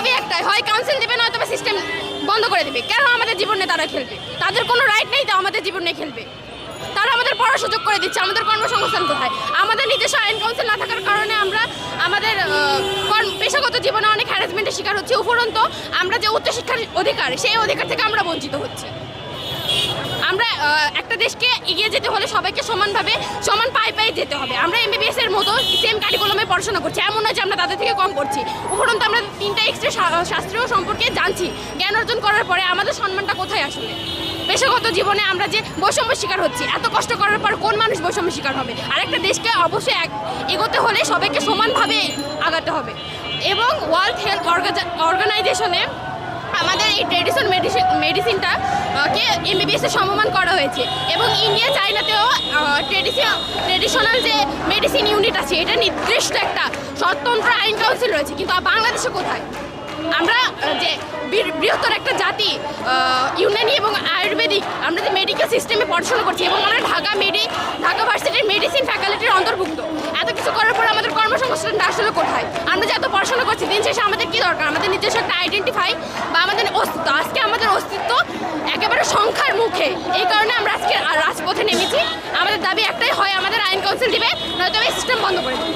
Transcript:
দাবি একটাই, হয় কাউন্সিল দিবে তবে সিস্টেম বন্ধ করে দিবে। কেন আমাদের জীবন নিয়ে তারা খেলবে? তাদের কোনো রাইট নেই তো আমাদের জীবন নিয়ে খেলবে? তারা আমাদের পড়ার সুযোগ করে দিচ্ছে, আমাদের কর্মসংস্থান কোথায়? আমাদের নিজস্ব আইন কাউন্সিল না থাকার কারণে আমরা আমাদের পেশাগত জীবনে অনেক হ্যারাসমেন্টের শিকার হচ্ছে। উপরন্ত, আমরা যে উচ্চশিক্ষার অধিকার, সেই অধিকার থেকে আমরা বঞ্চিত হচ্ছে। একটা দেশকে এগিয়ে যেতে হলে সবাইকে সমানভাবে, সমান পায়ে পায়ে যেতে হবে। আমরা এমবিবিএস এর মতো সেম কারিকুলামে পড়াশোনা করছি। এমন নয় যে আমরা তাদের থেকে কম করছি উপরন্ত আমরা তিনটা এক্সট্রা শাস্ত্রীয় সম্পর্কে জানছি। জ্ঞান অর্জন করার পরে আমাদের সম্মানটা কোথায় আসলে পেশাগত জীবনে আমরা যে বৈষম্য শিকার হচ্ছি, এত কষ্ট করার পর কোন মানুষ বৈষম্য শিকার হবে? আর একটা দেশকে অবশ্যই এক, এগোতে হলে সবাইকে সমানভাবে আগাতে হবে। এবং ওয়ার্ল্ড হেলথ অর্গানাইজেশনে আমাদের এই ট্রেডিশন মেডিসিন মেডিসিনটা আহ, কে এমবিবিএস এর সমমান করা হয়েছে এবং ইন্ডিয়া চাইনাতেও ট্রেডিশন ট্রেডিশনাল যে মেডিসিন ইউনিট আছে এটা নির্দিষ্ট একটা স্বতন্ত্র আইন কাউন্সিল রয়েছে। কিন্তু বাংলাদেশে কোথায়? আমরা যে বৃহত্তর একটা জাতি ইউনানি এবং আয়ুর্বেদিক আমরা যে মেডিকেল সিস্টেমে পড়াশোনা করছি এবং আমরা ঢাকা মেডি ঢাকা ভার্সিটির মেডিসিন ফ্যাকাল্টির অন্তর্ভুক্ত এত কিছু করার পর আমাদের কর্মসংস্থানটা আসলে কোথায়? আমরা যে এত পড়াশোনা করছি দিন শেষে আমাদের কী দরকার? আমাদের নিজস্ব একটা আইডেন্টিফাই বা আমাদের অস্তিত্ব। আজকে আমাদের অস্তিত্ব মুখে এই কারণে আমরা আজকে রাজপথে নেমেছি। আমাদের দাবি একটাই, হয় আমাদের আইন কাউন্সিল দিবে, নয়তো এই সিস্টেম বন্ধ করে দিবে।